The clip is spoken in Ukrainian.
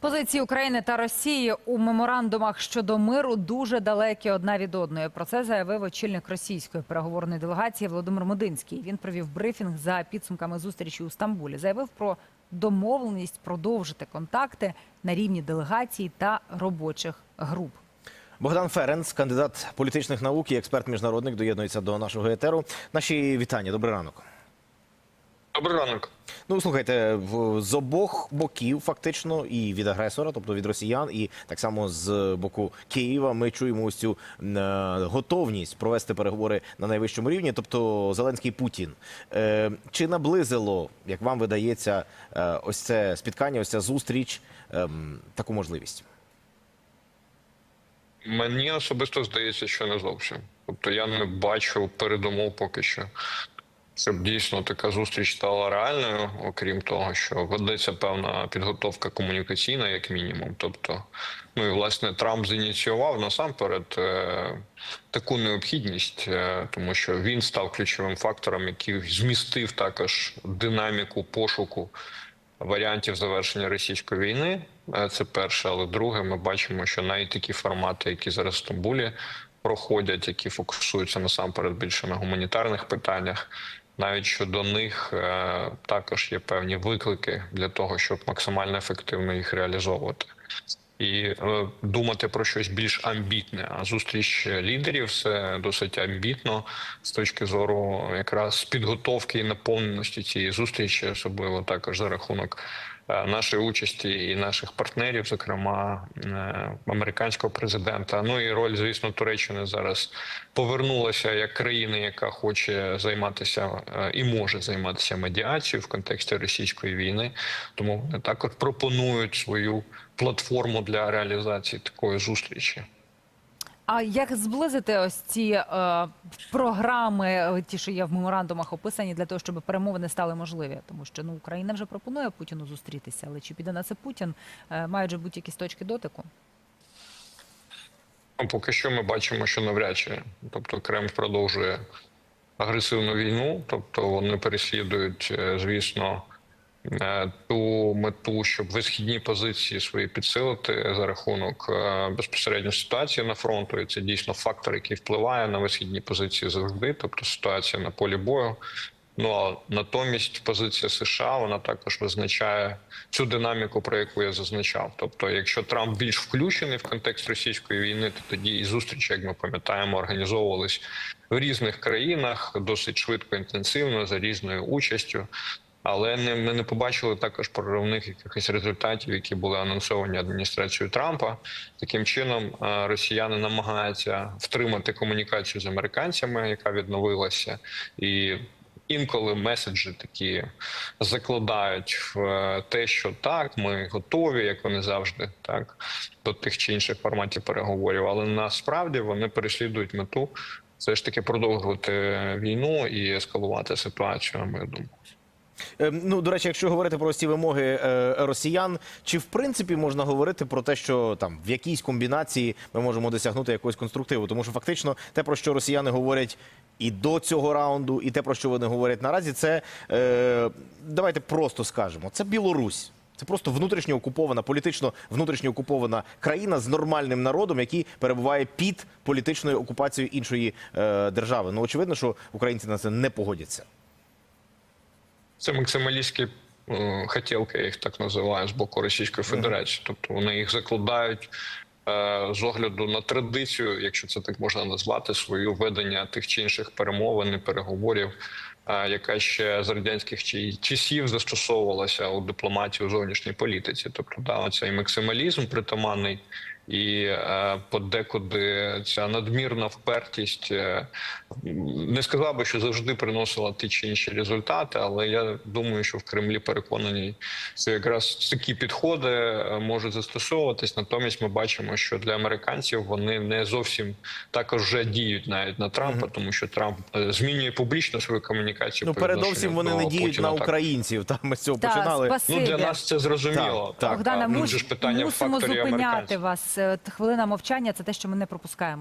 Позиції України та Росії у меморандумах щодо миру дуже далекі одна від одної. Про це заявив очільник російської переговорної делегації Володимир Мединський. Він провів брифінг за підсумками зустрічі у Стамбулі. Заявив про домовленість продовжити контакти на рівні делегацій та робочих груп. Богдан Ференц, кандидат політичних наук і експерт міжнародник, доєднується до нашого етеру. Наші вітання. Добрий ранок. Добрий ранок. Ну слухайте, з обох боків, фактично, і від агресора, тобто від росіян, і так само з боку Києва, ми чуємо ось цю е, готовність провести переговори на найвищому рівні, тобто Зеленський Путін. Е, чи наблизило, як вам видається, е, ось це спіткання, ось ця зустріч, ем, таку можливість? Мені особисто здається, що не зовсім. Тобто я не бачу передумов поки що, щоб дійсно така зустріч стала реальною, окрім того, що ведеться певна підготовка комунікаційна, як мінімум. Тобто, ну і власне Трамп зініціював насамперед е, таку необхідність, е, тому що він став ключовим фактором, який змістив також динаміку пошуку варіантів завершення російської війни. Е, Це перше, але друге, ми бачимо, що навіть такі формати, які зараз в Стамбулі проходять, які фокусуються насамперед більше на гуманітарних питаннях. Навіть щодо них е, також є певні виклики для того, щоб максимально ефективно їх реалізовувати. І е, думати про щось більш амбітне. А зустріч лідерів це досить амбітно з точки зору якраз підготовки і наповненості цієї зустрічі, особливо також за рахунок нашої участі і наших партнерів, зокрема е, американського президента. Ну і роль, звісно, Туреччини зараз повернулася як країна, яка хоче займатися е, і може займатися медіацією в контексті російської війни. Тому вони також пропонують свою платформу для реалізації такої зустрічі. А як зблизити ось ці е, програми, е, ті, що є в меморандумах описані, для того, щоб перемовини стали можливі? Тому що ну Україна вже пропонує Путіну зустрітися, але чи піде на це Путін? Е, мають же бути якісь точки дотику. Ну, поки що ми бачимо, що навряд чи. Тобто Кремль продовжує агресивну війну, тобто вони переслідують, е, звісно, ту мету, щоб висхідні позиції свої підсилити за рахунок е, безпосередньо ситуації на фронту. І це дійсно фактор, який впливає на висхідні позиції завжди, тобто ситуація на полі бою. Ну а натомість позиція США вона також визначає цю динаміку, про яку я зазначав. Тобто, якщо Трамп більш включений в контекст російської війни, то тоді і зустрічі, як ми пам'ятаємо, організовувались в різних країнах досить швидко, інтенсивно за різною участю. Але не ми не побачили також проривних якихось результатів, які були анонсовані адміністрацією Трампа. Таким чином, е, росіяни намагаються втримати комунікацію з американцями, яка відновилася, і інколи меседжі такі закладають в е, те, що так, ми готові, як вони завжди, так до тих чи інших форматів переговорів. Але насправді вони переслідують мету все ж таки продовжувати війну і ескалувати ситуацію. на мою думку. Е, Ну, до речі, якщо говорити про ці вимоги е, росіян, чи в принципі можна говорити про те, що там в якійсь комбінації ми можемо досягнути якогось конструктиву? Тому що фактично те, про що росіяни говорять і до цього раунду, і те, про що вони говорять наразі, це е, давайте просто скажемо: це Білорусь. Це просто внутрішньо окупована, політично внутрішньо окупована країна з нормальним народом, який перебуває під політичною окупацією іншої е, держави. Ну очевидно, що українці на це не погодяться. Це максималістські е, хотілки, я їх так називаю, з боку Російської Федерації. Тобто вони їх закладають е, з огляду на традицію, якщо це так можна назвати, свою ведення тих чи інших перемовин і переговорів, е, яка ще з радянських часів застосовувалася у дипломатії у зовнішній політиці. Тобто, да, цей максималізм притаманний. І е, подекуди ця надмірна впертість е, не сказав би, що завжди приносила ті чи інші результати, але я думаю, що в Кремлі переконані, що якраз такі підходи е, можуть застосовуватись. Натомість ми бачимо, що для американців вони не зовсім також вже діють навіть на Трампа, тому що Трамп змінює публічно свою комунікацію. Ну, передовсім вони не діють Путіна. на Так. українців. Там ми з цього Так, починали. спасибі. Ну для нас це зрозуміло. Так, так. Богдана, ну, ж питання в мусимо факторі зупиняти американців. вас. Е, Хвилина мовчання це те, що ми не пропускаємо.